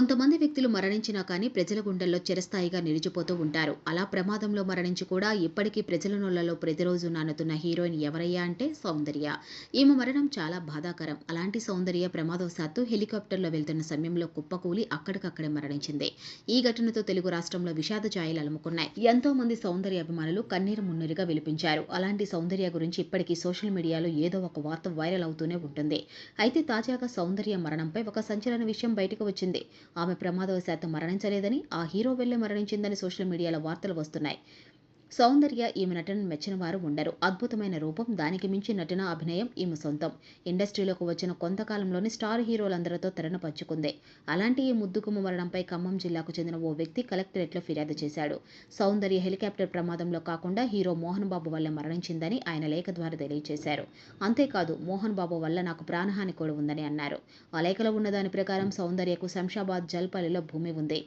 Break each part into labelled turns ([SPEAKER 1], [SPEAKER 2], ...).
[SPEAKER 1] con tomón వ్యక్తులు మరణించినా కానీ ప్రజల గుండెల్లో చిరస్థాయిగా నిలిచిపోతూ ఉంటారు. అలా ప్రమాదంలో మరణించి కూడా ఇప్పటికీ ప్రజల నోళ్ళలో ప్రతిరోజు నానుతున్న హీరోయిన్ ఎవరయ్యా అంటే సౌందర్య. ఈమె మరణం చాలా బాధాకరం. అలాంటి సౌందర్య ప్రమాదవశాత్తు హెలికాప్టర్లో వెళ్తున్న సమయంలో కుప్పకూలి అక్కడికక్కడే మరణించింది. ఈ ఘటనతో తెలుగు రాష్ట్రంలో విషాద ఛాయలు అలుముకున్నాయి. ఎంతో మంది సౌందర్య అభిమానులు కన్నీరు మున్నీరుగా విలిపించారు. అలాంటి సౌందర్య గురించి ఇప్పటికీ సోషల్ మీడియాలో ఏదో ఒక వార్త వైరల్ అవుతూనే ఉంటుంది. అయితే తాజాగా సౌందర్య మరణంపై ఒక సంచలన విషయం బయటకు వచ్చింది. ఆమె ప్రమాదవశాత్తు మరణించలేదని ఆ హీరో వెళ్ళే మరణించిందని సోషల్ మీడియాలో వార్తలు వస్తున్నాయి. సౌందర్య ఈమె నటన మెచ్చిన వారు ఉండరు. అద్భుతమైన రూపం దానికి మించి నటన అభినయం ఈమె సొంతం. ఇండస్ట్రీలోకి వచ్చిన కొంతకాలంలోని స్టార్ హీరోలందరితో తెరణ పంచుకుంది. అలాంటి ఈ ముద్దుగుమ్మ మరణంపై ఖమ్మం జిల్లాకు చెందిన ఓ వ్యక్తి కలెక్టరేట్లో ఫిర్యాదు చేశాడు. సౌందర్య హెలికాప్టర్ ప్రమాదంలో కాకుండా హీరో మోహన్ బాబు వల్ల మరణించిందని ఆయన లేఖ ద్వారా తెలియజేశారు. అంతేకాదు మోహన్ బాబు వల్ల నాకు ప్రాణహాని కూడా ఉందని అన్నారు. ఆ లేఖలో ఉన్న దాని ప్రకారం సౌందర్యకు శంషాబాద్ జల్పల్లిలో భూమి ఉంది.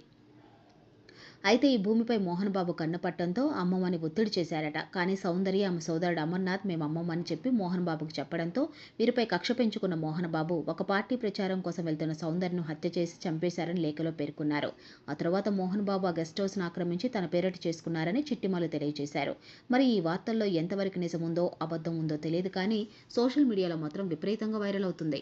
[SPEAKER 1] అయితే ఈ భూమిపై మోహన్ బాబు కన్నుపట్టడంతో అమ్మమ్మని ఒత్తిడి చేశారట. కానీ సౌందర్య ఆమె సోదరుడు అమర్నాథ్ మేము అమ్మమ్మని చెప్పి మోహన్ బాబుకు చెప్పడంతో వీరిపై కక్ష పెంచుకున్న మోహన్ బాబు ఒక పార్టీ ప్రచారం కోసం వెళ్తున్న సౌందర్యను హత్య చేసి చంపేశారని లేఖలో పేర్కొన్నారు. ఆ తర్వాత మోహన్ బాబు ఆ గెస్ట్ హౌస్ను ఆక్రమించి తన పేరటి చేసుకున్నారని చిట్టిమాలు తెలియజేశారు. మరి ఈ వార్తల్లో ఎంతవరకు నిజముందో అబద్ధం ఉందో తెలియదు కానీ సోషల్ మీడియాలో మాత్రం విపరీతంగా వైరల్ అవుతుంది.